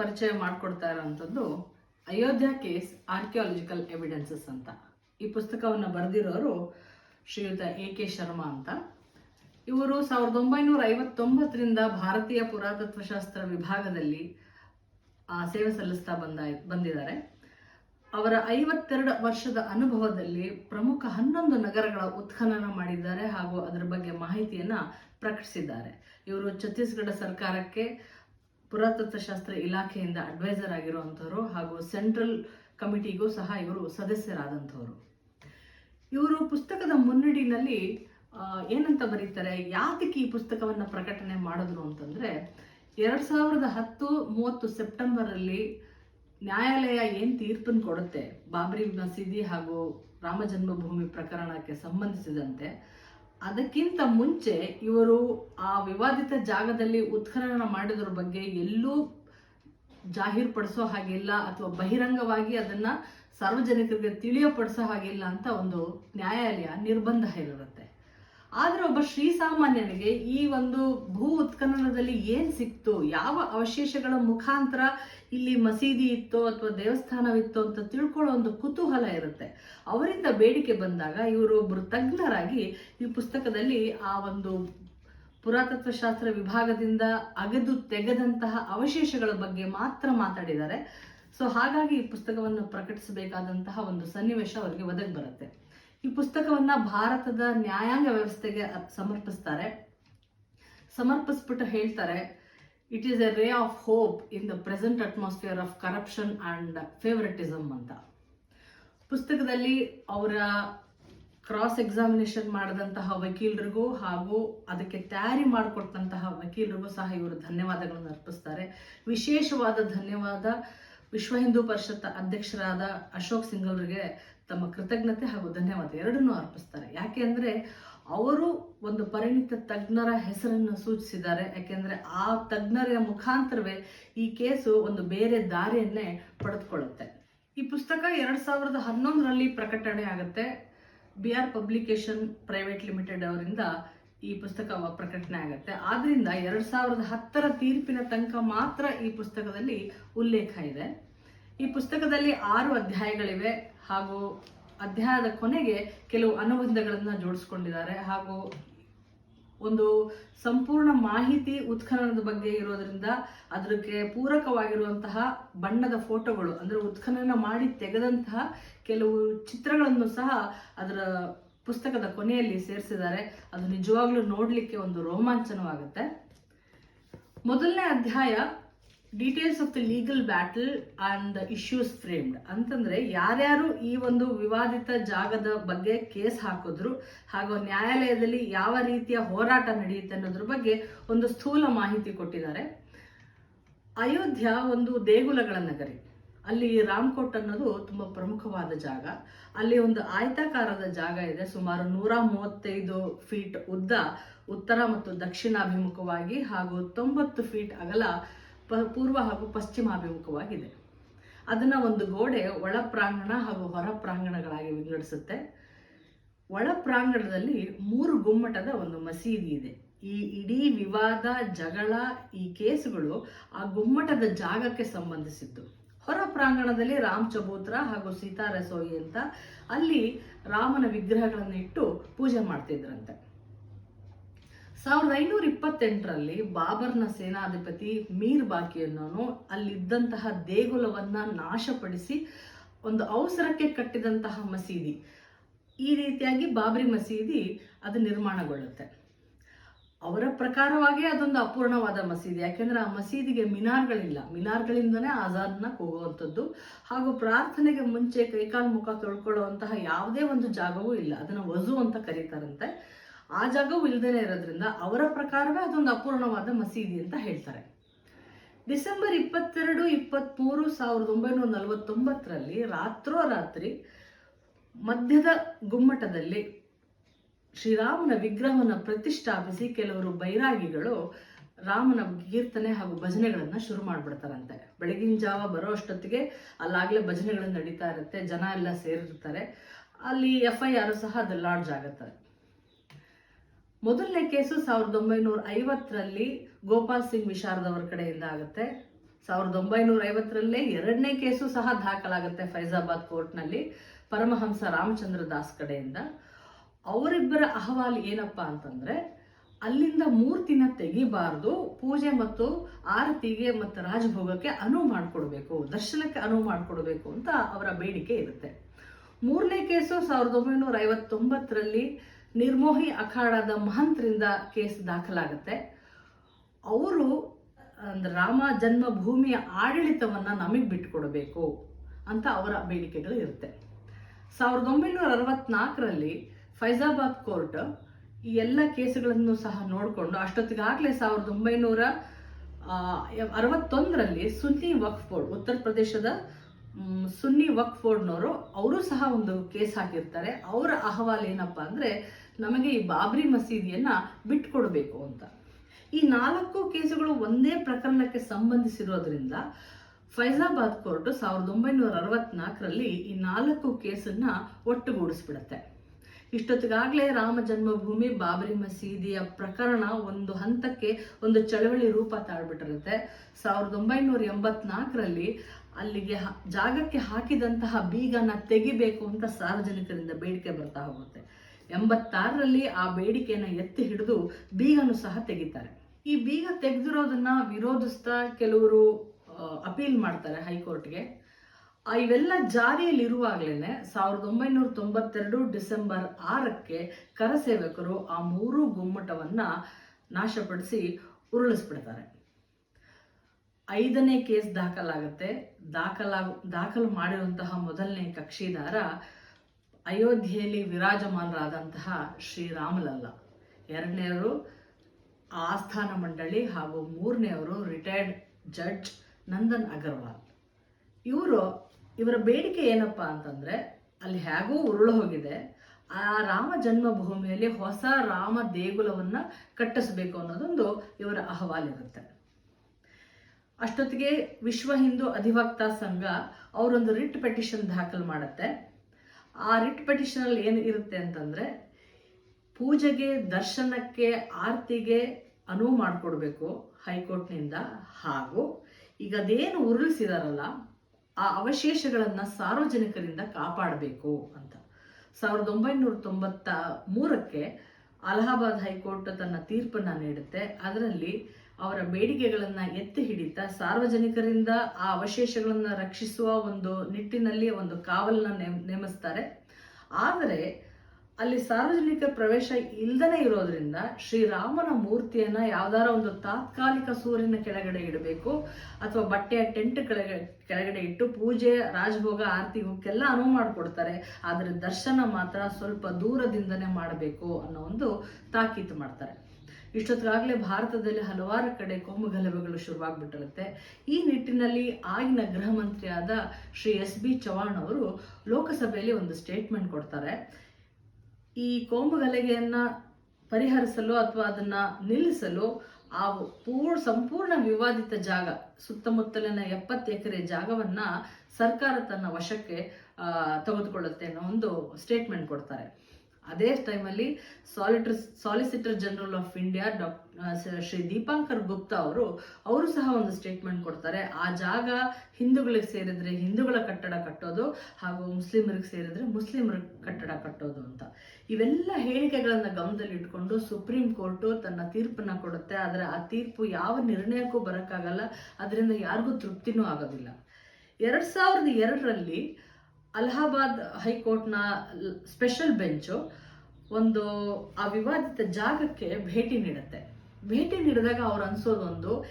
ಪರಿಚಯ ಮಾಡಿಕೊಡ್ತಾ ಇರೋವಂಥದ್ದು ಅಯೋಧ್ಯ ಕೇಸ್ ಆರ್ಕಿಯಾಲಜಿಕಲ್ ಎವಿಡೆನ್ಸಸ್ ಅಂತ. ಈ ಪುಸ್ತಕವನ್ನು ಬರೆದಿರೋರು ಶ್ರೀಯುತ ಎ ಕೆ ಶರ್ಮಾ ಅಂತ. ಇವರು ಸಾವಿರದ ಒಂಬೈನೂರ ಐವತ್ತೊಂಬತ್ತರಿಂದ ಭಾರತೀಯ ಪುರಾತತ್ವಶಾಸ್ತ್ರ ವಿಭಾಗದಲ್ಲಿ ಸೇವೆ ಸಲ್ಲಿಸ್ತಾ ಬಂದ, ಬಂದಿದ್ದಾರೆ. ಅವರ ಐವತ್ತೆರಡು ವರ್ಷದ ಅನುಭವದಲ್ಲಿ ಪ್ರಮುಖ ಹನ್ನೊಂದು ನಗರಗಳ ಉತ್ಖನನ ಮಾಡಿದ್ದಾರೆ ಹಾಗೂ ಅದರ ಬಗ್ಗೆ ಮಾಹಿತಿಯನ್ನ ಪ್ರಕಟಿಸಿದ್ದಾರೆ. ಇವರು ಛತ್ತೀಸ್ಗಢ ಸರ್ಕಾರಕ್ಕೆ ಪುರಾತತ್ವಶಾಸ್ತ್ರ ಇಲಾಖೆಯಿಂದ ಅಡ್ವೈಸರ್ ಆಗಿರುವಂಥವ್ರು ಹಾಗೂ ಸೆಂಟ್ರಲ್ ಕಮಿಟಿಗೂ ಸಹ ಇವರು ಸದಸ್ಯರಾದಂಥವರು. ಇವರು ಪುಸ್ತಕದ ಮುನ್ನುಡಿನಲ್ಲಿ ಏನಂತ ಬರೀತಾರೆ, ಯಾತಕ್ಕೆ ಈ ಪುಸ್ತಕವನ್ನು ಪ್ರಕಟಣೆ ಮಾಡಿದ್ರು ಅಂತಂದ್ರೆ, ಎರಡ್ ಸಾವಿರದ ಹತ್ತು ಮೂವತ್ತು ಸೆಪ್ಟೆಂಬರ್ ಅಲ್ಲಿ ನ್ಯಾಯಾಲಯ ಏನು ತೀರ್ಪನ್ನು ಕೊಡುತ್ತೆ, ಬಾಬ್ರಿ ಮಸೀದಿ ಹಾಗೂ ರಾಮ ಜನ್ಮಭೂಮಿ ಪ್ರಕರಣಕ್ಕೆ ಸಂಬಂಧಿಸಿದಂತೆ ಅದಕ್ಕಿಂತ ಮುಂಚೆ ಇವರು ಆ ವಿವಾದಿತ ಜಾಗದಲ್ಲಿ ಉತ್ಖನನ ಮಾಡಿದ್ರ ಬಗ್ಗೆ ಎಲ್ಲೂ ಜಾಹೀರ್ಪಡಿಸೋ ಹಾಗಿಲ್ಲ ಅಥವಾ ಬಹಿರಂಗವಾಗಿ ಅದನ್ನ ಸಾರ್ವಜನಿಕರಿಗೆ ತಿಳಿಯಪಡಿಸೋ ಹಾಗಿಲ್ಲ ಅಂತ ಒಂದು ನ್ಯಾಯಾಲಯ ನಿರ್ಬಂಧ ಹೇರಿರುತ್ತೆ. ಆದ್ರೆ ಒಬ್ಬ ಶ್ರೀ ಸಾಮಾನ್ಯನಿಗೆ ಈ ಒಂದು ಭೂ ಉತ್ಖನನದಲ್ಲಿ ಏನು ಸಿಕ್ತು? ಯಾವ ಅವಶೇಷಗಳ ಮುಖಾಂತರ ಇಲ್ಲಿ ಮಸೀದಿ ಇತ್ತೋ ಅಥವಾ ದೇವಸ್ಥಾನವಿತ್ತೋ ಅಂತ ತಿಳ್ಕೊಳ್ಳೋ ಒಂದು ಕುತೂಹಲ ಇರುತ್ತೆ. ಅವರಿಂದ ಬೇಡಿಕೆ ಬಂದಾಗ ಇವರು ಒಬ್ಬರು ತಜ್ಞರಾಗಿ ಈ ಪುಸ್ತಕದಲ್ಲಿ ಆ ಒಂದು ಪುರಾತತ್ವ ಶಾಸ್ತ್ರ ವಿಭಾಗದಿಂದ ಅಗೆದು ತೆಗೆದಂತಹ ಅವಶೇಷಗಳ ಬಗ್ಗೆ ಮಾತ್ರ ಮಾತಾಡಿದ್ದಾರೆ. ಸೊ ಹಾಗಾಗಿ ಈ ಪುಸ್ತಕವನ್ನು ಪ್ರಕಟಿಸಬೇಕಾದಂತಹ ಒಂದು ಸನ್ನಿವೇಶ ಅವರಿಗೆ ಒದಗಿ ಬರುತ್ತೆ. ಈ ಪುಸ್ತಕವನ್ನ ಭಾರತದ ನ್ಯಾಯಾಂಗ ವ್ಯವಸ್ಥೆಗೆ ಸಮರ್ಪಿಸ್ತಾರೆ. ಸಮರ್ಪಿಸ್ಬಿಟ್ಟು ಹೇಳ್ತಾರೆ it is a ray of hope in the present atmosphere of corruption and favouritism ಅಂತ. ಪುಸ್ತಕದಲ್ಲಿ ಅವರ ಕ್ರಾಸ್ ಎಕ್ಸಾಮಿನೇಷನ್ ಮಾಡಿದಂತಹ ವಕೀಲರಿಗೂ ಹಾಗೂ ಅದಕ್ಕೆ ತಯಾರಿ ಮಾಡಿಕೊಟ್ಟಂತಹ ವಕೀಲರಿಗೂ ಸಹ ಇವರು ಧನ್ಯವಾದಗಳನ್ನು ಅರ್ಪಿಸ್ತಾರೆ. ವಿಶೇಷವಾದ ಧನ್ಯವಾದ ವಿಶ್ವ ಹಿಂದೂ ಪರಿಷತ್ ಅಧ್ಯಕ್ಷರಾದ ಅಶೋಕ್ ಸಿಂಘಲ್ರಿಗೆ ತಮ್ಮ ಕೃತಜ್ಞತೆ ಹಾಗೂ ಧನ್ಯವಾದ ಎರಡನ್ನೂ ಅರ್ಪಿಸ್ತಾರೆ. ಯಾಕೆ ಅಂದರೆ ಅವರು ಒಂದು ಪರಿಣಿತ ತಜ್ಞರ ಹೆಸರನ್ನು ಸೂಚಿಸಿದ್ದಾರೆ. ಯಾಕೆಂದರೆ ಆ ತಜ್ಞರ ಮುಖಾಂತರವೇ ಈ ಕೇಸು ಒಂದು ಬೇರೆ ದಾರಿಯನ್ನೇ ಪಡೆದುಕೊಳ್ಳುತ್ತೆ. ಈ ಪುಸ್ತಕ ಎರಡು ಸಾವಿರದ ಹನ್ನೊಂದರಲ್ಲಿ ಪ್ರಕಟಣೆ ಆಗುತ್ತೆ. B R publication private limited ಅವರಿಂದ ಈ ಪುಸ್ತಕ ಪ್ರಕಟಣೆ ಆಗುತ್ತೆ. ಆದ್ದರಿಂದ ಎರಡು ಸಾವಿರದ ಹತ್ತರ ತೀರ್ಪಿನ ತನಕ ಮಾತ್ರ ಈ ಪುಸ್ತಕದಲ್ಲಿ ಉಲ್ಲೇಖ ಇದೆ. ಈ ಪುಸ್ತಕದಲ್ಲಿ ಆರು ಅಧ್ಯಾಯಗಳಿವೆ. ಹಾಗೂ ಅಧ್ಯಾಯದ ಕೊನೆಗೆ ಕೆಲವು ಅನುಬಂಧಗಳನ್ನ ಜೋಡಿಸ್ಕೊಂಡಿದ್ದಾರೆ ಹಾಗೂ ಒಂದು ಸಂಪೂರ್ಣ ಮಾಹಿತಿ ಉತ್ಖನನದ ಬಗ್ಗೆ ಇರೋದ್ರಿಂದ ಅದಕ್ಕೆ ಪೂರಕವಾಗಿರುವಂತಹ ಬಣ್ಣದ ಫೋಟೋಗಳು, ಅಂದ್ರೆ ಉತ್ಖನನ ಮಾಡಿ ತೆಗೆದಂತಹ ಕೆಲವು ಚಿತ್ರಗಳನ್ನು ಸಹ ಅದರ ಪುಸ್ತಕದ ಕೊನೆಯಲ್ಲಿ ಸೇರಿಸಿದ್ದಾರೆ. ಅದು ನಿಜವಾಗ್ಲೂ ನೋಡಲಿಕ್ಕೆ ಒಂದು ರೋಮಾಂಚನವಾಗುತ್ತೆ. ಮೊದಲನೇ ಅಧ್ಯಾಯ details of the legal battle and the issues framed ಅಂತಂದ್ರೆ ಯಾರ್ಯಾರು ಈ ಒಂದು ವಿವಾದಿತ ಜಾಗದ ಬಗ್ಗೆ ಕೇಸ್ ಹಾಕಿದ್ರು ಹಾಗೂ ನ್ಯಾಯಾಲಯದಲ್ಲಿ ಯಾವ ರೀತಿಯ ಹೋರಾಟ ನಡೆಯುತ್ತೆ ಅನ್ನೋದ್ರ ಬಗ್ಗೆ ಒಂದು ಸ್ಥೂಲ ಮಾಹಿತಿ ಕೊಟ್ಟಿದ್ದಾರೆ. ಅಯೋಧ್ಯ ಒಂದು ದೇಗುಲಗಳ ನಗರಿ. ಅಲ್ಲಿ ರಾಮ್ಕೋಟ್ ಅನ್ನೋದು ತುಂಬಾ ಪ್ರಮುಖವಾದ ಜಾಗ. ಅಲ್ಲಿ ಒಂದು ಆಯತಾಕಾರದ ಜಾಗ ಇದೆ. ಸುಮಾರು ನೂರ ಮೂವತ್ತೈದು ಫೀಟ್ ಉದ್ದ, ಉತ್ತರ ಮತ್ತು ದಕ್ಷಿಣಾಭಿಮುಖವಾಗಿ ಹಾಗೂ ತೊಂಬತ್ತು ಫೀಟ್ ಅಗಲ ಪ, ಪೂರ್ವ ಹಾಗೂ ಪಶ್ಚಿಮಾಭಿಮುಖವಾಗಿದೆ. ಅದನ್ನು ಒಂದು ಗೋಡೆ ಒಳ ಪ್ರಾಂಗಣ ಹಾಗೂ ಹೊರ ಪ್ರಾಂಗಣಗಳಾಗಿ ವಿಂಗಡಿಸುತ್ತೆ. ಒಳ ಪ್ರಾಂಗಣದಲ್ಲಿ ಮೂರು ಗುಮ್ಮಟದ ಒಂದು ಮಸೀದಿ ಇದೆ. ಈ ಇಡೀ ವಿವಾದ, ಜಗಳ ಈ ಕೇಸುಗಳು ಆ ಗುಮ್ಮಟದ ಜಾಗಕ್ಕೆ ಸಂಬಂಧಿಸಿದ್ದು. ಹೊರ ಪ್ರಾಂಗಣದಲ್ಲಿ ರಾಮ್ ಚಬೂತ್ರ ಹಾಗೂ ಸೀತಾ ರಸೋಯಿ ಅಂತ ಅಲ್ಲಿ ರಾಮನ ವಿಗ್ರಹಗಳನ್ನು ಇಟ್ಟು ಪೂಜೆ ಮಾಡ್ತಿದ್ರಂತೆ. ಸಾವಿರದ ಐನೂರ ಇಪ್ಪತ್ತೆಂಟರಲ್ಲಿ ಬಾಬರ್ನ ಸೇನಾಧಿಪತಿ ಮೀರ್ ಬಾಕಿ ಅನ್ನೋನು ಅಲ್ಲಿದ್ದಂತಹ ದೇಗುಲವನ್ನ ನಾಶಪಡಿಸಿ ಒಂದು ಅವಸರಕ್ಕೆ ಕಟ್ಟಿದಂತಹ ಮಸೀದಿ. ಈ ರೀತಿಯಾಗಿ ಬಾಬ್ರಿ ಮಸೀದಿ ಅದು ನಿರ್ಮಾಣಗೊಳ್ಳುತ್ತೆ. ಅವರ ಪ್ರಕಾರವಾಗಿ ಅದೊಂದು ಅಪೂರ್ಣವಾದ ಮಸೀದಿ. ಯಾಕೆಂದ್ರೆ ಆ ಮಸೀದಿಗೆ ಮಿನಾರ್ಗಳಿಲ್ಲ. ಮಿನಾರ್ಗಳಿಂದನೇ ಆಜಾದ್ನ ಕೂಗುವಂಥದ್ದು. ಹಾಗೂ ಪ್ರಾರ್ಥನೆಗೆ ಮುಂಚೆ ಕೈಕಾಲು ಮುಖ ತೊಳ್ಕೊಳ್ಳುವಂತಹ ಯಾವುದೇ ಒಂದು ಜಾಗವೂ ಇಲ್ಲ. ಅದನ್ನು ವಜು ಅಂತ ಕರೀತಾರಂತೆ. ಆ ಜಾಗವೂ ಇಲ್ಲದೇ ಇರೋದ್ರಿಂದ ಅವರ ಪ್ರಕಾರವೇ ಅದೊಂದು ಅಪೂರ್ಣವಾದ ಮಸೀದಿ ಅಂತ ಹೇಳ್ತಾರೆ. ಡಿಸೆಂಬರ್ ಇಪ್ಪತ್ತೆರಡು ಇಪ್ಪತ್ತ್ಮೂರು ಸಾವಿರದ ಒಂಬೈನೂರ ನಲವತ್ತೊಂಬತ್ತರಲ್ಲಿ ರಾತ್ರೋರಾತ್ರಿ ಮಧ್ಯದ ಗುಮ್ಮಟದಲ್ಲಿ ಶ್ರೀರಾಮನ ವಿಗ್ರಹವನ್ನು ಪ್ರತಿಷ್ಠಾಪಿಸಿ ಕೆಲವರು ಬೈರಾಗಿಗಳು ರಾಮನ ಕೀರ್ತನೆ ಹಾಗೂ ಭಜನೆಗಳನ್ನು ಶುರು ಮಾಡ್ಬಿಡ್ತಾರಂತೆ. ಬೆಳಗಿನ ಜಾವ ಬರೋ ಅಷ್ಟೊತ್ತಿಗೆ ಅಲ್ಲಾಗಲೇ ಭಜನೆಗಳು ನಡೀತಾ ಇರುತ್ತೆ, ಜನ ಎಲ್ಲ ಸೇರಿರ್ತಾರೆ. ಅಲ್ಲಿ ಎಫ್ ಐ ಆರ್ ಸಹ ಅದು ಲಾಡ್ಜ್ ಆಗುತ್ತೆ. ಮೊದಲನೇ ಕೇಸು ಸಾವಿರದ ಒಂಬೈನೂರ ಐವತ್ತರಲ್ಲಿ ಗೋಪಾಲ್ ಸಿಂಗ್ ವಿಶಾರದ್ ಕಡೆಯಿಂದ ಆಗುತ್ತೆ. ಸಾವಿರದ ಒಂಬೈನೂರ ಐವತ್ತರಲ್ಲೇ ಎರಡನೇ ಕೇಸು ಸಹ ದಾಖಲಾಗುತ್ತೆ ಫೈಜಾಬಾದ್ ಕೋರ್ಟ್ನಲ್ಲಿ ಪರಮಹಂಸ ರಾಮಚಂದ್ರ ದಾಸ್ ಕಡೆಯಿಂದ. ಅವರಿಬ್ಬರ ಅಹವಾಲು ಏನಪ್ಪಾ ಅಂತಂದ್ರೆ, ಅಲ್ಲಿಂದ ಮೂರ್ತಿನ ತೆಗಿಬಾರ್ದು, ಪೂಜೆ ಮತ್ತು ಆರತಿಗೆ ಮತ್ತು ರಾಜಭೋಗಕ್ಕೆ ಅನುವು ಮಾಡಿಕೊಡ್ಬೇಕು, ದರ್ಶನಕ್ಕೆ ಅನುವು ಮಾಡಿಕೊಡ್ಬೇಕು ಅಂತ ಅವರ ಬೇಡಿಕೆ ಇರುತ್ತೆ. ಮೂರನೇ ಕೇಸು ಸಾವಿರದ ಒಂಬೈನೂರ ಐವತ್ತೊಂಬತ್ತರಲ್ಲಿ ನಿರ್ಮೋಹಿ ಅಖಾಡದ ಮಹಂತರಿಂದ ಕೇಸ್ ದಾಖಲಾಗುತ್ತೆ. ಅವರು ಅಂದ್ರೆ ರಾಮ ಜನ್ಮಭೂಮಿಯ ಆಡಳಿತವನ್ನ ನಮಗೆ ಬಿಟ್ಟುಕೊಡಬೇಕು ಅಂತ ಅವರ ಬೇಡಿಕೆಗಳು ಇರುತ್ತೆ. ಸಾವಿರದ ಒಂಬೈನೂರ ಅರವತ್ನಾಲ್ಕರಲ್ಲಿ ಫೈಜಾಬಾದ್ ಕೋರ್ಟ್ ಈ ಎಲ್ಲ ಕೇಸುಗಳನ್ನು ಸಹ ನೋಡಿಕೊಂಡು ಅಷ್ಟೊತ್ತಿಗಾಗಲೇ ಸಾವಿರದ ಒಂಬೈನೂರ ಅರವತ್ತೊಂದರಲ್ಲಿ ಸುನ್ನಿ ವಕ್ಫ್ ಬೋರ್ಡ್ ಉತ್ತರ ಪ್ರದೇಶದ ಸುನ್ನಿ ವಕ್ಫ್ ಬೋರ್ಡ್ನವರು ಅವರು ಸಹ ಒಂದು ಕೇಸ್ ಹಾಕಿರ್ತಾರೆ. ಅವರ ಅಹವಾಲು ಏನಪ್ಪಾ ಅಂದ್ರೆ ನಮಗೆ ಈ ಬಾಬ್ರಿ ಮಸೀದಿಯನ್ನ ಬಿಟ್ಕೊಡ್ಬೇಕು ಅಂತ. ಈ ನಾಲ್ಕು ಕೇಸುಗಳು ಒಂದೇ ಪ್ರಕರಣಕ್ಕೆ ಸಂಬಂಧಿಸಿರೋದ್ರಿಂದ ಫೈಜಾಬಾದ್ ಕೋರ್ಟ್ ಸಾವಿರದ ಒಂಬೈನೂರ ಅರವತ್ನಾಲ್ಕರಲ್ಲಿ ಈ ನಾಲ್ಕು ಕೇಸನ್ನ ಒಟ್ಟುಗೂಡಿಸ್ಬಿಡುತ್ತೆ. ಇಷ್ಟೊತ್ತಿಗಾಗಲೇ ರಾಮ ಜನ್ಮಭೂಮಿ ಬಾಬರಿ ಮಸೀದಿಯ ಪ್ರಕರಣ ಒಂದು ಹಂತಕ್ಕೆ ಒಂದು ಚಳವಳಿ ರೂಪ ತಾಳ್ಬಿಟ್ಟಿರುತ್ತೆ. ಸಾವಿರದ ಒಂಬೈನೂರ ಎಂಬತ್ನಾಲ್ಕರಲ್ಲಿ ಅಲ್ಲಿಗೆ ಜಾಗಕ್ಕೆ ಹಾಕಿದಂತಹ ಬೀಗನ ತೆಗಿಬೇಕು ಅಂತ ಸಾರ್ವಜನಿಕರಿಂದ ಬೇಡಿಕೆ ಬರ್ತಾ ಹೋಗುತ್ತೆ. ಎಂಬತ್ತಾರರಲ್ಲಿ ಆ ಬೇಡಿಕೆಯನ್ನ ಎತ್ತಿ ಹಿಡಿದು ಬೀಗನು ಸಹ ತೆಗಿತಾರೆ. ಈ ಬೀಗ ತೆಗೆದಿರೋದನ್ನ ವಿರೋಧಿಸ್ತಾ ಕೆಲವರು ಅಪೀಲ್ ಮಾಡ್ತಾರೆ ಹೈಕೋರ್ಟ್ಗೆ. ಇವೆಲ್ಲ ಜಾರಿಯಲ್ಲಿ ಇರುವಾಗಲೇ ಸಾವಿರದ ಒಂಬೈನೂರ ತೊಂಬತ್ತೆರಡು ಡಿಸೆಂಬರ್ ಆರಕ್ಕೆ ಕರಸೇವಕರು ಆ ಮೂರೂ ಗುಮ್ಮಟವನ್ನ ನಾಶಪಡಿಸಿ ಉರುಳಿಸ್ಬಿಡ್ತಾರೆ. ಐದನೇ ಕೇಸ್ ದಾಖಲಾಗುತ್ತೆ. ದಾಖಲಾಗ, ದಾಖಲು ಮಾಡಿರುವಂತಹ ಮೊದಲನೇ ಕಕ್ಷಿದಾರ ಅಯೋಧ್ಯೆಯಲ್ಲಿ ವಿರಾಜಮಾನರಾದಂತಹ ಶ್ರೀರಾಮಲಲ್ಲ. ಎರಡನೆಯವರು ಆಸ್ಥಾನ ಮಂಡಳಿ ಹಾಗೂ ಮೂರನೆಯವರು ರಿಟೈರ್ಡ್ ಜಡ್ಜ್ ನಂದನ್ ಅಗರ್ವಾಲ್. ಇವರು, ಇವರ ಬೇಡಿಕೆ ಏನಪ್ಪ ಅಂತಂದ್ರೆ, ಅಲ್ಲಿ ಹೇಗೂ ಉರುಳು ಹೋಗಿದೆ, ಆ ರಾಮ ಜನ್ಮಭೂಮಿಯಲ್ಲಿ ಹೊಸ ರಾಮ ದೇಗುಲವನ್ನ ಕಟ್ಟಿಸಬೇಕು ಅನ್ನೋದೊಂದು ಇವರ ಅಹವಾಲಿರುತ್ತೆ ಅಷ್ಟೊತ್ತಿಗೆ ವಿಶ್ವ ಹಿಂದೂ ಅಧಿವಕ್ತಾ ಸಂಘ ಅವರೊಂದು ರಿಟ್ ಪೆಟಿಷನ್ ದಾಖಲು ಮಾಡುತ್ತೆ. ಆ ರಿಟ್ ಪೆಟಿಷನಲ್ ಏನು ಇರುತ್ತೆ ಅಂತಂದ್ರೆ, ಪೂಜೆಗೆ, ದರ್ಶನಕ್ಕೆ, ಆರ್ತಿಗೆ ಅನುವು ಮಾಡಿಕೊಡ್ಬೇಕು ಹೈಕೋರ್ಟ್ನಿಂದ. ಹಾಗೂ ಈಗ ಅದೇನು ಉರುಳಿಸಿದಾರಲ್ಲ, ಆ ಅವಶೇಷಗಳನ್ನ ಸಾರ್ವಜನಿಕರಿಂದ ಕಾಪಾಡಬೇಕು ಅಂತ. ಸಾವಿರದ ಒಂಬೈನೂರ ತೊಂಬತ್ತ ಮೂರಕ್ಕೆ ಅಲಹಾಬಾದ್ ಹೈಕೋರ್ಟ್ ತನ್ನ ತೀರ್ಪನ್ನ ನೀಡುತ್ತೆ. ಅದರಲ್ಲಿ ಅವರ ಬೇಡಿಕೆಗಳನ್ನು ಎತ್ತಿ ಹಿಡಿತಾ ಸಾರ್ವಜನಿಕರಿಂದ ಆ ಅವಶೇಷಗಳನ್ನು ರಕ್ಷಿಸುವ ಒಂದು ನಿಟ್ಟಿನಲ್ಲಿ ಒಂದು ಕಾವಲನ್ನ ನೇಮ್- ನೇಮಿಸ್ತಾರೆ. ಆದರೆ ಅಲ್ಲಿ ಸಾರ್ವಜನಿಕ ಪ್ರವೇಶ ಇಲ್ಲದೇ ಇರೋದ್ರಿಂದ ಶ್ರೀರಾಮನ ಮೂರ್ತಿಯನ್ನ ಯಾವ್ದಾರ ಒಂದು ತಾತ್ಕಾಲಿಕ ಸೂರ್ಯನ ಕೆಳಗಡೆ ಇಡಬೇಕು ಅಥವಾ ಬಟ್ಟೆಯ ಟೆಂಟ್ ಕೆಳಗೆ, ಕೆಳಗಡೆ ಇಟ್ಟು ಪೂಜೆ, ರಾಜಭೋಗ, ಆರತಿ ಇವಕ್ಕೆಲ್ಲ ಅನುವು ಮಾಡಿಕೊಡ್ತಾರೆ. ಆದರೆ ದರ್ಶನ ಮಾತ್ರ ಸ್ವಲ್ಪ ದೂರದಿಂದನೇ ಮಾಡಬೇಕು ಅನ್ನೋ ಒಂದು ತಾಕೀತು ಮಾಡ್ತಾರೆ. ಇಷ್ಟೊತ್ತಿಗಾಗಲೇ ಭಾರತದಲ್ಲಿ ಹಲವಾರು ಕಡೆ ಕೋಮು ಗಲಭೆಗಳು ಶುರುವಾಗ್ಬಿಟ್ಟಿರುತ್ತೆ. ಈ ನಿಟ್ಟಿನಲ್ಲಿ ಆಗಿನ ಗೃಹ ಮಂತ್ರಿಯಾದ ಶ್ರೀ ಎಸ್ ಬಿ ಚವಾಣ್ ಅವರು ಲೋಕಸಭೆಯಲ್ಲಿ ಒಂದು ಸ್ಟೇಟ್ಮೆಂಟ್ ಕೊಡ್ತಾರೆ. ಈ ಕೋಮು ಗಲಭೆಯನ್ನ ಪರಿಹರಿಸಲು ಅಥವಾ ಅದನ್ನು ನಿಲ್ಲಿಸಲು ಆ ಪೂರ್ಣ ಸಂಪೂರ್ಣ ವಿವಾದಿತ ಜಾಗ, ಸುತ್ತಮುತ್ತಲಿನ ಎಪ್ಪತ್ತು ಎಕರೆ ಜಾಗವನ್ನು ಸರ್ಕಾರ ತನ್ನ ವಶಕ್ಕೆ ತೆಗೆದುಕೊಳ್ಳುತ್ತೆ ಅನ್ನೋ ಒಂದು ಸ್ಟೇಟ್ಮೆಂಟ್ ಕೊಡ್ತಾರೆ. ಅದೇ ಟೈಮಲ್ಲಿ solicitor solicitor general of India doctor Shri Deepankar Gupta ಅವರು ಅವರು ಸಹ ಒಂದು ಸ್ಟೇಟ್ಮೆಂಟ್ ಕೊಡ್ತಾರೆ. ಆ ಜಾಗ ಹಿಂದೂಗಳಿಗೆ ಸೇರಿದ್ರೆ ಹಿಂದೂಗಳ ಕಟ್ಟಡ ಕಟ್ಟೋದು ಹಾಗೂ ಮುಸ್ಲಿಮರಿಗೆ ಸೇರಿದ್ರೆ ಮುಸ್ಲಿಮರ ಕಟ್ಟಡ ಕಟ್ಟೋದು ಅಂತ. ಇವೆಲ್ಲ ಹೇಳಿಕೆಗಳನ್ನು ಗಮನದಲ್ಲಿ ಇಟ್ಕೊಂಡು ಸುಪ್ರೀಂ ಕೋರ್ಟು ತನ್ನ ತೀರ್ಪನ್ನು ಕೊಡುತ್ತೆ. ಆದರೆ ಆ ತೀರ್ಪು ಯಾವ ನಿರ್ಣಯಕ್ಕೂ ಬರೋಕ್ಕಾಗಲ್ಲ. ಅದರಿಂದ ಯಾರಿಗೂ ತೃಪ್ತಿನೂ ಆಗೋದಿಲ್ಲ. ಎರಡು ಸಾವಿರದ ಎರಡರಲ್ಲಿ ಅಲಹಾಬಾದ್ ಹೈಕೋರ್ಟ್ನ ಸ್ಪೆಷಲ್ ಬೆಂಚು ಒಂದು ಆ ವಿವಾದಿತ ಜಾಗಕ್ಕೆ ಭೇಟಿ ನೀಡುತ್ತೆ. ಭೇಟಿ ನೀಡಿದಾಗ ಅವ್ರು ಅನ್ಸೋದೊಂದು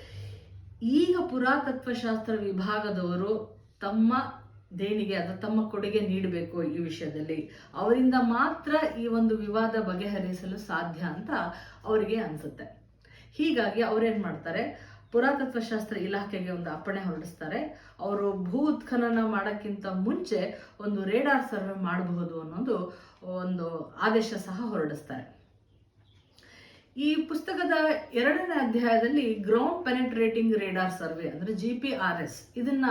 ಈಗ ಪುರಾತತ್ವಶಾಸ್ತ್ರ ವಿಭಾಗದವರು ತಮ್ಮ ದೇಣಿಗೆ ಅಥವಾ ತಮ್ಮ ಕೊಡುಗೆ ನೀಡಬೇಕು ಈ ವಿಷಯದಲ್ಲಿ. ಅವರಿಂದ ಮಾತ್ರ ಈ ಒಂದು ವಿವಾದ ಬಗೆಹರಿಸಲು ಸಾಧ್ಯ ಅಂತ ಅವರಿಗೆ ಅನ್ಸುತ್ತೆ. ಹೀಗಾಗಿ ಅವ್ರೇನು ಮಾಡ್ತಾರೆ ಪುರಾತತ್ವ ಶಾಸ್ತ್ರ ಇಲಾಖೆಗೆ ಒಂದು ಅಪ್ಪಣೆ ಹೊರಡಿಸ್ತಾರೆ. ಅವರು ಭೂ ಉತ್ಖನನ ಮಾಡೋಕ್ಕಿಂತ ಮುಂಚೆ ಒಂದು ರೇಡಾರ್ ಸರ್ವೆ ಮಾಡಬಹುದು ಅನ್ನೋದು ಒಂದು ಆದೇಶ ಸಹ ಹೊರಡಿಸ್ತಾರೆ. ಈ ಪುಸ್ತಕದ ಎರಡನೇ ಅಧ್ಯಾಯದಲ್ಲಿ ಗ್ರೌಂಡ್ ಪೆನೆಟ್ರೇಟಿಂಗ್ ರೇಡಾರ್ ಸರ್ವೆ ಅಂದ್ರೆ ಜಿ ಪಿ ಆರ್ ಎಸ್ ಇದನ್ನ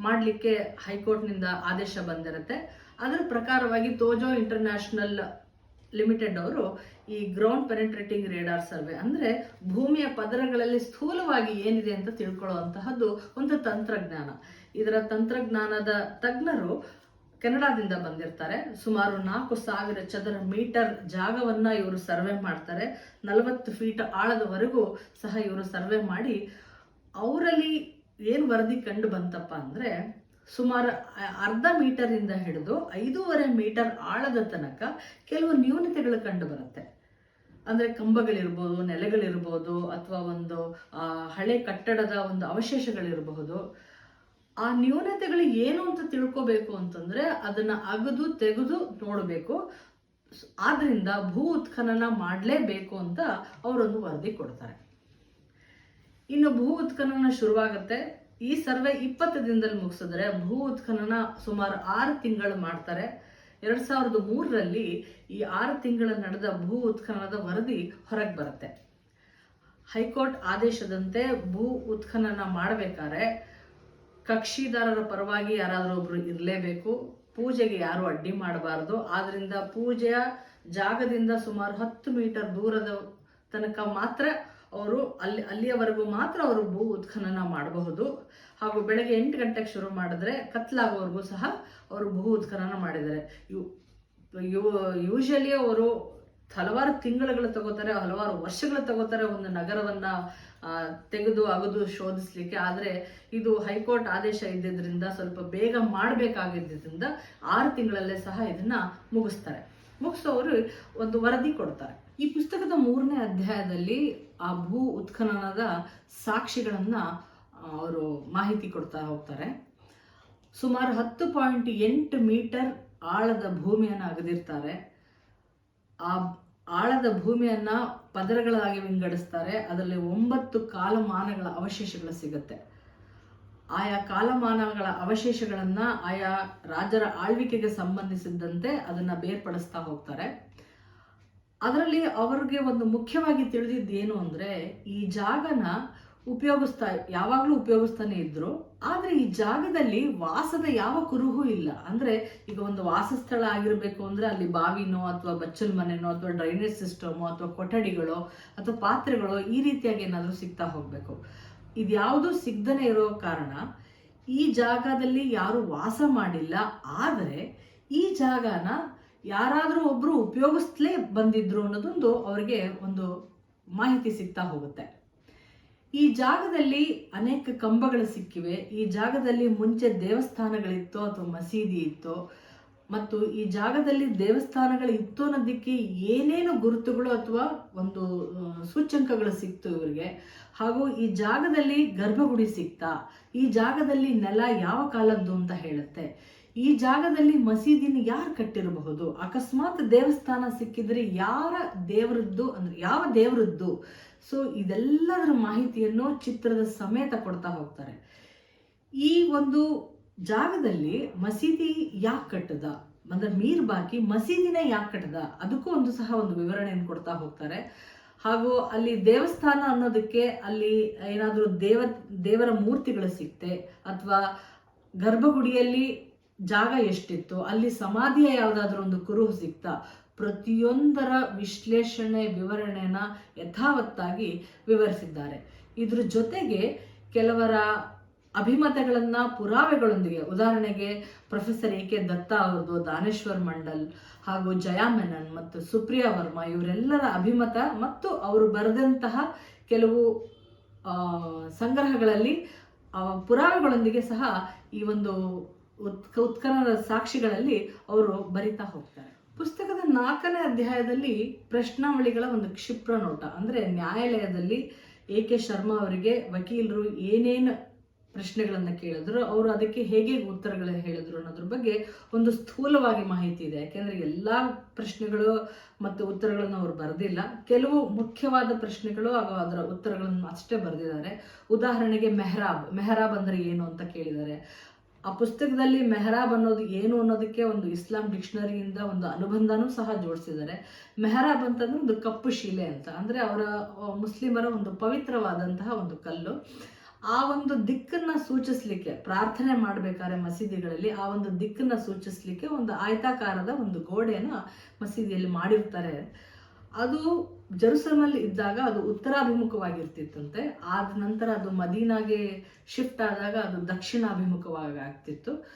ಮಾಡಲಿಕ್ಕೆ ಹೈಕೋರ್ಟ್ನಿಂದ ಆದೇಶ ಬಂದಿರುತ್ತೆ. ಅದರ ಪ್ರಕಾರವಾಗಿ ತೋಜೋ ಇಂಟರ್ನ್ಯಾಷನಲ್ ಲಿಮಿಟೆಡ್ ಅವರು ಈ ಗ್ರೌಂಡ್ ಪೆನೆಟ್ರೇಟಿಂಗ್ ರೇಡಾರ್ ಸರ್ವೆ ಅಂದ್ರೆ ಭೂಮಿಯ ಪದರಗಳಲ್ಲಿ ಸ್ಥೂಲವಾಗಿ ಏನಿದೆ ಅಂತ ತಿಳ್ಕೊಳ್ಳುವಂತಹದ್ದು ಒಂದು ತಂತ್ರಜ್ಞಾನ. ಇದರ ತಂತ್ರಜ್ಞಾನದ ತಜ್ಞರು ಕೆನಡಾದಿಂದ ಬಂದಿರ್ತಾರೆ. ಸುಮಾರು ನಾಲ್ಕು ಸಾವಿರ ಚದರ ಮೀಟರ್ ಜಾಗವನ್ನ ಇವರು ಸರ್ವೆ ಮಾಡ್ತಾರೆ. ನಲವತ್ತು ಫೀಟ್ ಆಳದವರೆಗೂ ಸಹ ಇವರು ಸರ್ವೆ ಮಾಡಿ, ಅವರಲ್ಲಿ ಏನು ವರದಿ ಕಂಡು ಬಂತಪ್ಪ ಅಂದ್ರೆ ಸುಮಾರು ಅರ್ಧ ಮೀಟರ್ ಇಂದ ಹಿಡಿದು ಐದೂವರೆ ಮೀಟರ್ ಆಳದ ತನಕ ಕೆಲವು ನ್ಯೂನತೆಗಳು ಕಂಡು ಬರುತ್ತೆ. ಅಂದ್ರೆ ಕಂಬಗಳಿರ್ಬೋದು, ನೆಲೆಗಳಿರ್ಬೋದು, ಅಥವಾ ಒಂದು ಹಳೆ ಕಟ್ಟಡದ ಒಂದು ಅವಶೇಷಗಳಿರಬಹುದು. ಆ ನ್ಯೂನತೆಗಳು ಏನು ಅಂತ ತಿಳ್ಕೋಬೇಕು ಅಂತಂದ್ರೆ ಅದನ್ನ ಅಗದು ತೆಗೆದು ನೋಡಬೇಕು. ಆದ್ರಿಂದ ಭೂ ಉತ್ಖನನ ಮಾಡಲೇಬೇಕು ಅಂತ ಅವರೊಂದು ವರದಿ ಕೊಡ್ತಾರೆ. ಇನ್ನು ಭೂ ಉತ್ಖನನ ಶುರುವಾಗುತ್ತೆ. ಈ ಸರ್ವೆ ಇಪ್ಪತ್ತು ದಿನದಲ್ಲಿ ಮುಗಿಸಿದ್ರೆ ಭೂ ಉತ್ಖನನ ಸುಮಾರು ಆರು ತಿಂಗಳು ಮಾಡ್ತಾರೆ. ಎರಡ್ ಸಾವಿರದ ಮೂರರಲ್ಲಿ ಈ ಆರು ತಿಂಗಳ ನಡೆದ ಭೂ ಉತ್ಖನನದ ವರದಿ ಹೊರಗೆ ಬರುತ್ತೆ. ಹೈಕೋರ್ಟ್ ಆದೇಶದಂತೆ ಭೂ ಉತ್ಖನನ ಮಾಡಬೇಕಾದ್ರೆ ಕಕ್ಷಿದಾರರ ಪರವಾಗಿ ಯಾರಾದರೂ ಒಬ್ರು ಇರಲೇಬೇಕು. ಪೂಜೆಗೆ ಯಾರು ಅಡ್ಡಿ ಮಾಡಬಾರ್ದು. ಆದ್ರಿಂದ ಪೂಜೆಯ ಜಾಗದಿಂದ ಸುಮಾರು ಹತ್ತು ಮೀಟರ್ ದೂರದ ತನಕ ಮಾತ್ರ ಅವರು ಅಲ್ಲಿ, ಅಲ್ಲಿಯವರೆಗೂ ಮಾತ್ರ ಅವರು ಭೂ ಉತ್ಖನನ ಮಾಡಬಹುದು. ಹಾಗೂ ಬೆಳಗ್ಗೆ ಎಂಟು ಗಂಟೆಗೆ ಶುರು ಮಾಡಿದ್ರೆ ಕತ್ಲಾಗೋವರೆಗೂ ಸಹ ಅವರು ಭೂ ಉತ್ಖನನ ಮಾಡಿದ್ದಾರೆ. ಯು ಯೂಶಲಿ ಅವರು ಹಲವಾರು ತಿಂಗಳುಗಳು ತಗೋತಾರೆ, ಹಲವಾರು ವರ್ಷಗಳು ತಗೋತಾರೆ ಒಂದು ನಗರವನ್ನ ತೆಗೆದು ಅಗದು ಶೋಧಿಸ್ಲಿಕ್ಕೆ. ಆದರೆ ಇದು ಹೈಕೋರ್ಟ್ ಆದೇಶ ಇದ್ದಿದ್ದರಿಂದ ಸ್ವಲ್ಪ ಬೇಗ ಮಾಡಬೇಕಾಗಿದ್ದರಿಂದ ಆರು ತಿಂಗಳಲ್ಲೇ ಸಹ ಇದನ್ನ ಮುಗಿಸ್ತಾರೆ. ಮುಗಿಸೋರು ಒಂದು ವರದಿ ಕೊಡ್ತಾರೆ. ಈ ಪುಸ್ತಕದ ಮೂರನೇ ಅಧ್ಯಾಯದಲ್ಲಿ ಆ ಭೂ ಉತ್ಖನನದ ಸಾಕ್ಷಿಗಳನ್ನ ಅವರು ಮಾಹಿತಿ ಕೊಡ್ತಾ ಹೋಗ್ತಾರೆ. ಸುಮಾರು ಹತ್ತು ಪಾಯಿಂಟ್ ಎಂಟು ಮೀಟರ್ ಆಳದ ಭೂಮಿಯನ್ನು ಅಗದಿರ್ತಾರೆ. ಆ ಆಳದ ಭೂಮಿಯನ್ನ ಪದರಗಳಾಗಿ ವಿಂಗಡಿಸ್ತಾರೆ. ಅದರಲ್ಲಿ ಒಂಬತ್ತು ಕಾಲಮಾನಗಳ ಅವಶೇಷಗಳು ಸಿಗುತ್ತೆ. ಆಯಾ ಕಾಲಮಾನಗಳ ಅವಶೇಷಗಳನ್ನು ಆಯಾ ರಾಜರ ಆಳ್ವಿಕೆಗೆ ಸಂಬಂಧಿಸಿದಂತೆ ಅದನ್ನ ಬೇರ್ಪಡಿಸ್ತಾ ಹೋಗ್ತಾರೆ. ಅದರಲ್ಲಿ ಅವರಿಗೆ ಒಂದು ಮುಖ್ಯವಾಗಿ ತಿಳಿದಿದ್ದು ಏನು ಅಂದ್ರೆ, ಈ ಜಾಗನ ಉಪಯೋಗಿಸ್ತಾ, ಯಾವಾಗಲೂ ಉಪಯೋಗಿಸ್ತಾನೆ ಇದ್ರು, ಆದರೆ ಈ ಜಾಗದಲ್ಲಿ ವಾಸದ ಯಾವ ಕುರುಹು ಇಲ್ಲ. ಅಂದ್ರೆ ಈಗ ಒಂದು ವಾಸಸ್ಥಳ ಆಗಿರಬೇಕು ಅಂದ್ರೆ ಅಲ್ಲಿ ಬಾವಿನೋ ಅಥವಾ ಬಚ್ಚಲ್ ಮನೆನೋ ಅಥವಾ ಡ್ರೈನೇಜ್ ಸಿಸ್ಟಮೋ ಅಥವಾ ಕೊಠಡಿಗಳೋ ಅಥವಾ ಪಾತ್ರೆಗಳೋ ಈ ರೀತಿಯಾಗಿ ಏನಾದರೂ ಸಿಗ್ತಾ ಹೋಗ್ಬೇಕು. ಇದ್ಯಾವುದು ಸಿಗ್ದನೇ ಇರೋ ಕಾರಣ ಈ ಜಾಗದಲ್ಲಿ ಯಾರು ವಾಸ ಮಾಡಿಲ್ಲ. ಆದರೆ ಈ ಜಾಗನ ಯಾರಾದರೂ ಒಬ್ರು ಉಪಯೋಗಿಸ್ಲೇ ಬಂದಿದ್ರು ಅನ್ನೋದೊಂದು ಅವರಿಗೆ ಒಂದು ಮಾಹಿತಿ ಸಿಗ್ತಾ ಹೋಗುತ್ತೆ. ಈ ಜಾಗದಲ್ಲಿ ಅನೇಕ ಕಂಬಗಳು ಸಿಕ್ಕಿವೆ. ಈ ಜಾಗದಲ್ಲಿ ಮುಂಚೆ ದೇವಸ್ಥಾನಗಳಿತ್ತೋ ಅಥವಾ ಮಸೀದಿ ಇತ್ತು ಮತ್ತು ಈ ಜಾಗದಲ್ಲಿ ದೇವಸ್ಥಾನಗಳು ಇತ್ತು ಅನ್ನೋದಕ್ಕೆ ಏನೇನು ಗುರುತುಗಳು ಅಥವಾ ಒಂದು ಸೂಚ್ಯಂಕಗಳು ಸಿಕ್ತು ಇವರಿಗೆ? ಹಾಗೂ ಈ ಜಾಗದಲ್ಲಿ ಗರ್ಭಗುಡಿ ಸಿಕ್ತಾ? ಈ ಜಾಗದಲ್ಲಿ ನೆಲ ಯಾವ ಕಾಲದ್ದು ಅಂತ ಹೇಳುತ್ತೆ. ಈ ಜಾಗದಲ್ಲಿ ಮಸೀದಿನ ಯಾರು ಕಟ್ಟಿರಬಹುದು? ಅಕಸ್ಮಾತ್ ದೇವಸ್ಥಾನ ಸಿಕ್ಕಿದ್ರೆ ಯಾರ ದೇವರದ್ದು ಅಂದ್ರೆ ಯಾವ ದೇವರದ್ದು? ಸೊ ಇದೆಲ್ಲದರ ಮಾಹಿತಿಯನ್ನು ಚಿತ್ರದ ಸಮೇತ ಕೊಡ್ತಾ ಹೋಗ್ತಾರೆ. ಈ ಒಂದು ಜಾಗದಲ್ಲಿ ಮಸೀದಿ ಯಾಕೆ ಕಟ್ಟದ? ಅಂದ್ರೆ ಮೀರ್ ಬಾಕಿ ಮಸೀದಿನ ಯಾಕೆ ಕಟ್ಟದ? ಅದಕ್ಕೂ ಒಂದು ಸಹ ಒಂದು ವಿವರಣೆಯನ್ನು ಕೊಡ್ತಾ ಹೋಗ್ತಾರೆ. ಹಾಗೂ ಅಲ್ಲಿ ದೇವಸ್ಥಾನ ಅನ್ನೋದಕ್ಕೆ ಅಲ್ಲಿ ಏನಾದರೂ ದೇವ, ದೇವರ ಮೂರ್ತಿಗಳು ಸಿಕ್ತೆ, ಅಥವಾ ಗರ್ಭಗುಡಿಯಲ್ಲಿ ಜಾಗ ಎಷ್ಟಿತ್ತು, ಅಲ್ಲಿ ಸಮಾಧಿಯ ಯಾವುದಾದ್ರೂ ಒಂದು ಕುರುಹು ಸಿಕ್ತಾ? ಪ್ರತಿಯೊಂದರ ವಿಶ್ಲೇಷಣೆ, ವಿವರಣೆನ ಯಥಾವತ್ತಾಗಿ ವಿವರಿಸಿದ್ದಾರೆ. ಇದ್ರ ಜೊತೆಗೆ ಕೆಲವರ ಅಭಿಮತಗಳನ್ನ, ಪುರಾವೆಗಳೊಂದಿಗೆ. ಉದಾಹರಣೆಗೆ ಪ್ರೊಫೆಸರ್ ಎ ಕೆ ದತ್ತ ಅವರದು ದಾನೇಶ್ವರ್ ಮಂಡಲ್ ಹಾಗೂ ಜಯಾ ಮೆನನ್ ಮತ್ತು ಸುಪ್ರಿಯಾ ವರ್ಮಾ ಇವರೆಲ್ಲರ ಅಭಿಮತ ಮತ್ತು ಅವರು ಬರೆದಂತಹ ಕೆಲವು ಸಂಗ್ರಹಗಳಲ್ಲಿ ಪುರಾವೆಗಳೊಂದಿಗೆ ಸಹ ಈ ಒಂದು ಉತ್ಕ ಉತ್ಖನನ ಸಾಕ್ಷಿಗಳಲ್ಲಿ ಅವರು ಬರಿತಾ ಹೋಗ್ತಾರೆ. ಪುಸ್ತಕದ ನಾಲ್ಕನೇ ಅಧ್ಯಾಯದಲ್ಲಿ ಪ್ರಶ್ನಾವಳಿಗಳ ಒಂದು ಕ್ಷಿಪ್ರ ನೋಟ. ಅಂದ್ರೆ ನ್ಯಾಯಾಲಯದಲ್ಲಿ ಎ ಕೆ ಶರ್ಮಾ ಅವರಿಗೆ ವಕೀಲರು ಏನೇನು ಪ್ರಶ್ನೆಗಳನ್ನ ಕೇಳಿದ್ರು. ಅವರು ಅದಕ್ಕೆ ಹೇಗೆ ಉತ್ತರಗಳನ್ನ ಹೇಳಿದ್ರು ಅನ್ನೋದ್ರ ಬಗ್ಗೆ ಒಂದು ಸ್ಥೂಲವಾಗಿ ಮಾಹಿತಿ ಇದೆ. ಯಾಕೆಂದರೆ ಎಲ್ಲಾ ಪ್ರಶ್ನೆಗಳು ಮತ್ತು ಉತ್ತರಗಳನ್ನು ಅವರು ಬರೆದಿಲ್ಲ. ಕೆಲವು ಮುಖ್ಯವಾದ ಪ್ರಶ್ನೆಗಳು ಹಾಗೂ ಅದರ ಉತ್ತರಗಳನ್ನು ಅಷ್ಟೇ ಬರೆದಿದ್ದಾರೆ. ಉದಾಹರಣೆಗೆ ಮೆಹರಾಬ್. ಮೆಹರಾಬ್ ಅಂದರೆ ಏನು ಅಂತ ಕೇಳಿದ್ದಾರೆ. ಆ ಪುಸ್ತಕದಲ್ಲಿ ಮೆಹರಾಬ್ ಅನ್ನೋದು ಏನು ಅನ್ನೋದಕ್ಕೆ ಒಂದು ಇಸ್ಲಾಂ ಡಿಕ್ಷನರಿಯಿಂದ ಒಂದು ಅನುಬಂಧನೂ ಸಹ ಜೋಡಿಸಿದ್ದಾರೆ. ಮೆಹರಾಬ್ ಅಂತಂದ್ರೆ ಒಂದು ಕಪ್ಪು ಶಿಲೆ ಅಂತ. ಅಂದ್ರೆ ಅವರ, ಮುಸ್ಲಿಮರ ಒಂದು ಪವಿತ್ರವಾದಂತಹ ಒಂದು ಕಲ್ಲು. ಆ ಒಂದು ದಿಕ್ಕನ್ನ ಸೂಚಿಸ್ಲಿಕ್ಕೆ ಪ್ರಾರ್ಥನೆ ಮಾಡಬೇಕಾದ್ರೆ ಮಸೀದಿಗಳಲ್ಲಿ ಆ ಒಂದು ದಿಕ್ಕನ್ನ ಸೂಚಿಸ್ಲಿಕ್ಕೆ ಒಂದು ಆಯತಾಕಾರದ ಒಂದು ಗೋಡೆಯನ್ನು ಮಸೀದಿಯಲ್ಲಿ ಮಾಡಿರ್ತಾರೆ. ಅದು ಜರುಸಲಮಲ್ಲಿ ಇದ್ದಾಗ ಅದು ಉತ್ತರಾಭಿಮುಖವಾಗಿರ್ತಿತ್ತಂತೆ. ಆದ ನಂತರ ಅದು ಮದೀನಾಗೆ ಶಿಫ್ಟ್ ಆದಾಗ ಅದು ದಕ್ಷಿಣಾಭಿಮುಖವಾಗಿ ಆಗ್ತಿತ್ತು.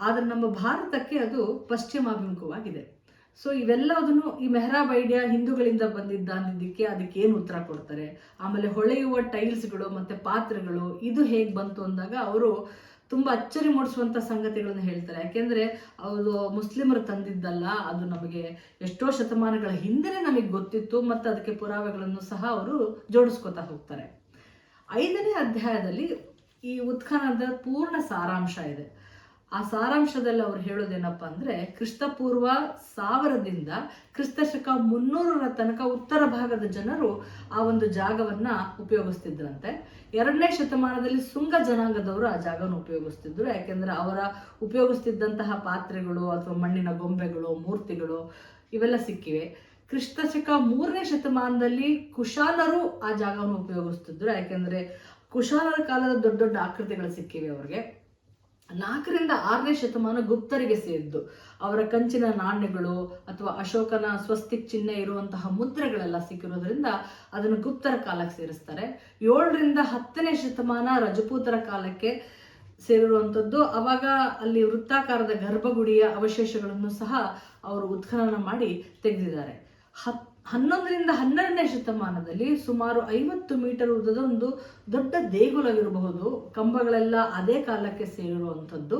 ಆದರೆ ನಮ್ಮ ಭಾರತಕ್ಕೆ ಅದು ಪಶ್ಚಿಮಾಭಿಮುಖವಾಗಿದೆ. ಸೊ ಇವೆಲ್ಲದನ್ನು ಈ ಮೆಹರಾಬ್ ಐಡಿಯಾ ಹಿಂದೂಗಳಿಂದ ಬಂದಿದ್ದ ಅಂದಿದ್ದಕ್ಕೆ ಅದಕ್ಕೆ ಏನು ಉತ್ತರ ಕೊಡ್ತಾರೆ? ಆಮೇಲೆ ಹೊಳೆಯುವ ಟೈಲ್ಸ್ಗಳು ಮತ್ತೆ ಪಾತ್ರೆಗಳು, ಇದು ಹೇಗೆ ಬಂತು ಅಂದಾಗ ಅವರು ತುಂಬಾ ಅಚ್ಚರಿ ಮೂಡಿಸುವಂತ ಸಂಗತಿಗಳನ್ನು ಹೇಳ್ತಾರೆ. ಯಾಕೆಂದ್ರೆ ಅವರು ಮುಸ್ಲಿಮರು ತಂದಿದ್ದಲ್ಲ, ಅದು ನಮಗೆ ಎಷ್ಟೋ ಶತಮಾನಗಳ ಹಿಂದೆನೇ ನಮಗೆ ಗೊತ್ತಿತ್ತು ಮತ್ತು ಅದಕ್ಕೆ ಪುರಾವೆಗಳನ್ನು ಸಹ ಅವರು ಜೋಡಿಸ್ಕೊತಾ ಹೋಗ್ತಾರೆ. ಐದನೇ ಅಧ್ಯಾಯದಲ್ಲಿ ಈ ಉತ್ಖನದ ಪೂರ್ಣ ಸಾರಾಂಶ ಇದೆ. ಆ ಸಾರಾಂಶದಲ್ಲಿ ಅವ್ರು ಹೇಳೋದೇನಪ್ಪ ಅಂದ್ರೆ ಕ್ರಿಸ್ತಪೂರ್ವ ಸಾವಿರದಿಂದ ಕ್ರಿಸ್ತಶಕ ಮುನ್ನೂರರ ತನಕ ಉತ್ತರ ಭಾಗದ ಜನರು ಆ ಒಂದು ಜಾಗವನ್ನ ಉಪಯೋಗಿಸ್ತಿದ್ರಂತೆ. ಎರಡನೇ ಶತಮಾನದಲ್ಲಿ ಸುಂಗ ಜನಾಂಗದವರು ಆ ಜಾಗವನ್ನು ಉಪಯೋಗಿಸ್ತಿದ್ರು. ಯಾಕೆಂದ್ರೆ ಅವರ ಉಪಯೋಗಿಸ್ತಿದ್ದಂತಹ ಪಾತ್ರೆಗಳು ಅಥವಾ ಮಣ್ಣಿನ ಗೊಂಬೆಗಳು, ಮೂರ್ತಿಗಳು ಇವೆಲ್ಲ ಸಿಕ್ಕಿವೆ. ಕ್ರಿಸ್ತಶಕ ಮೂರನೇ ಶತಮಾನದಲ್ಲಿ ಕುಶಾಲರು ಆ ಜಾಗವನ್ನು ಉಪಯೋಗಿಸ್ತಿದ್ರು. ಯಾಕೆಂದ್ರೆ ಕುಶಾಲರ ಕಾಲದ ದೊಡ್ಡ ದೊಡ್ಡ ಆಕೃತಿಗಳು ಸಿಕ್ಕಿವೆ ಅವ್ರಿಗೆ. ನಾಲ್ಕರಿಂದ ಆರನೇ ಶತಮಾನ ಗುಪ್ತರಿಗೆ ಸೇರಿದ್ದು. ಅವರ ಕಂಚಿನ ನಾಣ್ಯಗಳು ಅಥವಾ ಅಶೋಕನ ಸ್ವಸ್ತಿಕ್ ಚಿಹ್ನೆ ಇರುವಂತಹ ಮುದ್ರೆಗಳೆಲ್ಲ ಸಿಕ್ಕಿರೋದ್ರಿಂದ ಅದನ್ನು ಗುಪ್ತರ ಕಾಲಕ್ಕೆ ಸೇರಿಸ್ತಾರೆ. ಏಳರಿಂದ ಹತ್ತನೇ ಶತಮಾನ ರಜಪೂತರ ಕಾಲಕ್ಕೆ ಸೇರಿರುವಂಥದ್ದು. ಅವಾಗ ಅಲ್ಲಿ ವೃತ್ತಾಕಾರದ ಗರ್ಭಗುಡಿಯ ಅವಶೇಷಗಳನ್ನು ಸಹ ಅವರು ಉತ್ಖನನ ಮಾಡಿ ತೆಗೆದಿದ್ದಾರೆ. ಹತ್ ಹನ್ನೊಂದರಿಂದ ಹನ್ನೆರಡನೇ ಶತಮಾನದಲ್ಲಿ ಸುಮಾರು ಐವತ್ತು ಮೀಟರ್ ಉದ್ದದ ಒಂದು ದೊಡ್ಡ ದೇಗುಲವಿರಬಹುದು. ಕಂಬಗಳೆಲ್ಲ ಅದೇ ಕಾಲಕ್ಕೆ ಸೇರಿರುವಂಥದ್ದು.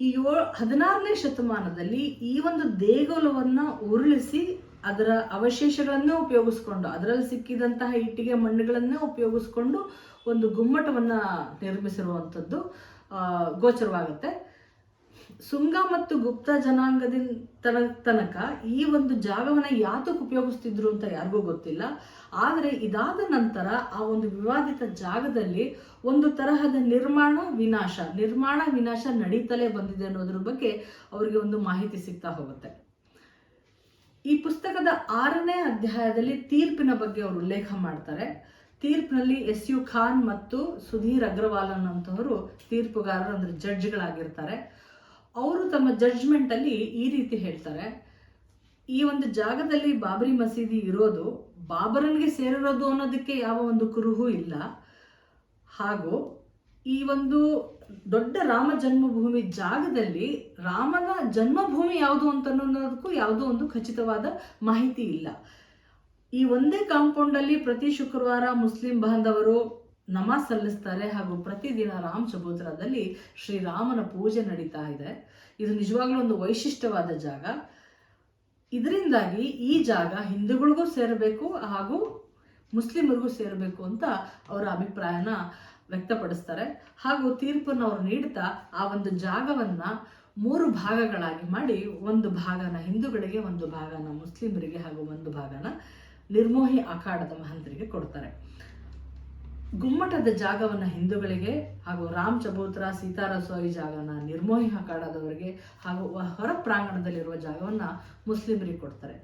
ಈ ಏಳು, ಹದಿನಾರನೇ ಶತಮಾನದಲ್ಲಿ ಈ ಒಂದು ದೇಗುಲವನ್ನು ಉರುಳಿಸಿ ಅದರ ಅವಶೇಷಗಳನ್ನೇ ಉಪಯೋಗಿಸ್ಕೊಂಡು, ಅದರಲ್ಲಿ ಸಿಕ್ಕಿದಂತಹ ಇಟ್ಟಿಗೆ ಮಣ್ಣುಗಳನ್ನೇ ಉಪಯೋಗಿಸ್ಕೊಂಡು ಒಂದು ಗುಮ್ಮಟವನ್ನು ನಿರ್ಮಿಸಿರುವಂಥದ್ದು ಗೋಚರವಾಗುತ್ತೆ. ಸುಂಗ ಮತ್ತು ಗುಪ್ತ ಜನಾಂಗದಿಂದ ತನ ತನಕ ಈ ಒಂದು ಜಾಗವನ್ನ ಯಾತಕ್ಕೆ ಉಪಯೋಗಿಸ್ತಿದ್ರು ಅಂತ ಯಾರಿಗೂ ಗೊತ್ತಿಲ್ಲ. ಆದರೆ ಇದಾದ ನಂತರ ಆ ಒಂದು ವಿವಾದಿತ ಜಾಗದಲ್ಲಿ ಒಂದು ತರಹದ ನಿರ್ಮಾಣ ವಿನಾಶ ನಿರ್ಮಾಣ ವಿನಾಶ ನಡೀತಲೇ ಬಂದಿದೆ ಅನ್ನೋದ್ರ ಬಗ್ಗೆ ಅವರಿಗೆ ಒಂದು ಮಾಹಿತಿ ಸಿಗ್ತಾ ಹೋಗುತ್ತೆ. ಈ ಪುಸ್ತಕದ ಆರನೇ ಅಧ್ಯಾಯದಲ್ಲಿ ತೀರ್ಪಿನ ಬಗ್ಗೆ ಅವರು ಉಲ್ಲೇಖ ಮಾಡ್ತಾರೆ. ತೀರ್ಪಿನಲ್ಲಿ ಎಸ್ ಯು ಖಾನ್ ಮತ್ತು ಸುಧೀರ್ ಅಗ್ರವಾಲ್ ಅನ್ನೋಂಥವರು ತೀರ್ಪುಗಾರರು ಅಂದ್ರೆ ಜಡ್ಜ್ಗಳಾಗಿರ್ತಾರೆ. ಅವರು ತಮ್ಮ ಜಡ್ಜ್ಮೆಂಟ್ ಅಲ್ಲಿ ಈ ರೀತಿ ಹೇಳ್ತಾರೆ, ಈ ಒಂದು ಜಾಗದಲ್ಲಿ ಬಾಬರಿ ಮಸೀದಿ ಇರೋದು ಬಾಬರನ್ಗೆ ಸೇರಿರೋದು ಅನ್ನೋದಕ್ಕೆ ಯಾವ ಒಂದು ಕುರುಹು ಇಲ್ಲ. ಹಾಗೂ ಈ ಒಂದು ದೊಡ್ಡ ರಾಮ ಜನ್ಮಭೂಮಿ ಜಾಗದಲ್ಲಿ ರಾಮನ ಜನ್ಮಭೂಮಿ ಯಾವುದು ಅಂತ ಅನ್ನೋದಕ್ಕೂ ಯಾವುದೋ ಒಂದು ಖಚಿತವಾದ ಮಾಹಿತಿ ಇಲ್ಲ. ಈ ಒಂದೇ ಕಾಂಪೌಂಡ್ ಅಲ್ಲಿ ಪ್ರತಿ ಶುಕ್ರವಾರ ಮುಸ್ಲಿಂ ಬಾಂಧವರು ನಮಾಜ್ ಸಲ್ಲಿಸ್ತಾರೆ ಹಾಗೂ ಪ್ರತಿದಿನ ರಾಮ್ ಚಬೋತ್ರದಲ್ಲಿ ಶ್ರೀರಾಮನ ಪೂಜೆ ನಡೀತಾ ಇದೆ. ಇದು ನಿಜವಾಗ್ಲೂ ಒಂದು ವೈಶಿಷ್ಟ್ಯವಾದ ಜಾಗ. ಇದರಿಂದಾಗಿ ಈ ಜಾಗ ಹಿಂದೂಗಳಿಗೂ ಸೇರಬೇಕು ಹಾಗೂ ಮುಸ್ಲಿಮರಿಗೂ ಸೇರಬೇಕು ಅಂತ ಅವರ ಅಭಿಪ್ರಾಯನ ವ್ಯಕ್ತಪಡಿಸ್ತಾರೆ. ಹಾಗೂ ತೀರ್ಪನ್ನು ಅವರು ನೀಡ್ತಾ ಆ ಒಂದು ಜಾಗವನ್ನ ಮೂರು ಭಾಗಗಳಾಗಿ ಮಾಡಿ, ಒಂದು ಭಾಗನ ಹಿಂದೂಗಳಿಗೆ, ಒಂದು ಭಾಗನ ಮುಸ್ಲಿಮರಿಗೆ ಹಾಗೂ ಒಂದು ಭಾಗನ ನಿರ್ಮೋಹಿ ಅಖಾಡದ ಮಹಂತರಿಗೆ ಕೊಡ್ತಾರೆ. ಗುಮ್ಮಟದ ಜಾಗವನ್ನ ಹಿಂದೂಗಳಿಗೆ ಹಾಗೂ ರಾಮ್ ಚಬೂತ್ರ, ಸೀತಾರಸೋಯಿ ಜಾಗನ ನಿರ್ಮೋಹಿ ಅಖಾಡದವರಿಗೆ ಹಾಗೂ ಹೊರ ಪ್ರಾಂಗಣದಲ್ಲಿರುವ ಜಾಗವನ್ನ ಮುಸ್ಲಿಮರಿಗೆ ಕೊಡ್ತಾರೆ.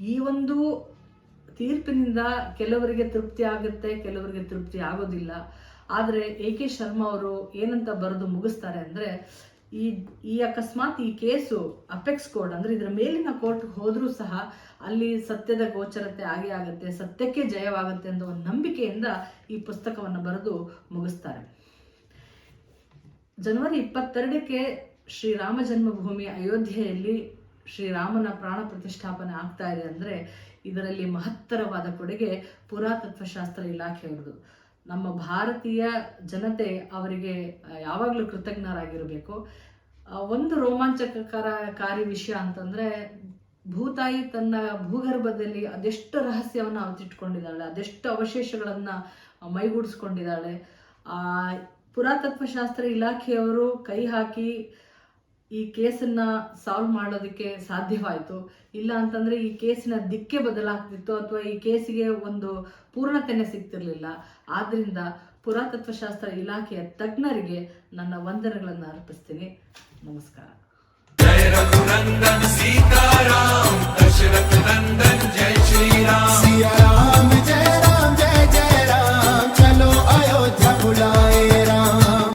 ಈ ಒಂದು ತೀರ್ಪಿನಿಂದ ಕೆಲವರಿಗೆ ತೃಪ್ತಿ ಆಗುತ್ತೆ, ಕೆಲವರಿಗೆ ತೃಪ್ತಿ ಆಗೋದಿಲ್ಲ. ಆದರೆ ಎ ಕೆ ಶರ್ಮಾ ಅವರು ಏನಂತ ಬರೆದು ಮುಗಿಸ್ತಾರೆ ಅಂದ್ರೆ ಈ ಈ ಅಕಸ್ಮಾತ್ ಈ ಕೇಸು ಅಪೆಕ್ಸ್ ಕೋರ್ಟ್, ಅಂದ್ರೆ ಇದರ ಮೇಲಿನ ಕೋರ್ಟ್ ಹೋದ್ರೂ ಸಹ ಅಲ್ಲಿ ಸತ್ಯದ ಗೋಚರತೆ ಆಗೇ ಆಗುತ್ತೆ, ಸತ್ಯಕ್ಕೆ ಜಯವಾಗುತ್ತೆ ಅನ್ನೋ ಒಂದು ನಂಬಿಕೆಯಿಂದ ಈ ಪುಸ್ತಕವನ್ನು ಬರೆದು ಮುಗಿಸ್ತಾರೆ. ಜನವರಿ ಇಪ್ಪತ್ತೆರಡಕ್ಕೆ ಶ್ರೀರಾಮ ಜನ್ಮಭೂಮಿ ಅಯೋಧ್ಯೆಯಲ್ಲಿ ಶ್ರೀರಾಮನ ಪ್ರಾಣ ಪ್ರತಿಷ್ಠಾಪನೆ ಆಗ್ತಾ ಇದೆ ಅಂದ್ರೆ ಇದರಲ್ಲಿ ಮಹತ್ತರವಾದ ಕೊಡುಗೆ ಪುರಾತತ್ವ ಶಾಸ್ತ್ರ ಇಲಾಖೆಯವ್ರದ್ದು. ನಮ್ಮ ಭಾರತೀಯ ಜನತೆ ಅವರಿಗೆ ಯಾವಾಗಲೂ ಕೃತಜ್ಞರಾಗಿರಬೇಕು. ಒಂದು ಒಂದು ರೋಮಾಂಚಕರಕಾರಿ ವಿಷಯ ಅಂತಂದರೆ, ಭೂತಾಯಿ ತನ್ನ ಭೂಗರ್ಭದಲ್ಲಿ ಅದೆಷ್ಟು ರಹಸ್ಯವನ್ನು ಅವತಿಟ್ಕೊಂಡಿದ್ದಾಳೆ ಅದೆಷ್ಟು ಅವಶೇಷಗಳನ್ನು ಮೈಗೂಡಿಸ್ಕೊಂಡಿದ್ದಾಳೆ. ಪುರಾತತ್ವಶಾಸ್ತ್ರ ಪುರಾತತ್ವ ಶಾಸ್ತ್ರ ಇಲಾಖೆಯವರು ಕೈ ಹಾಕಿ ಈ ಕೇಸನ್ನ ಸಾಲ್ವ್ ಮಾಡೋದಕ್ಕೆ ಸಾಧ್ಯವಾಯ್ತು. ಇಲ್ಲ ಅಂತಂದ್ರೆ ಈ ಕೇಸಿನ ದಿಕ್ಕೆ ಬದಲಾಗ್ತಿತ್ತು ಅಥವಾ ಈ ಕೇಸಿಗೆ ಒಂದು ಪೂರ್ಣತೆನೆ ಸಿಗ್ತಿರಲಿಲ್ಲ. ಪುರಾತತ್ವ ಪುರಾತತ್ವಶಾಸ್ತ್ರ ಇಲಾಖೆಯ ತಜ್ಞರಿಗೆ ನನ್ನ ವಂದನೆಗಳನ್ನು ಅರ್ಪಿಸ್ತೀನಿ. ನಮಸ್ಕಾರ. ರಾಮ್ ರಾಮ್ ಚಲೋ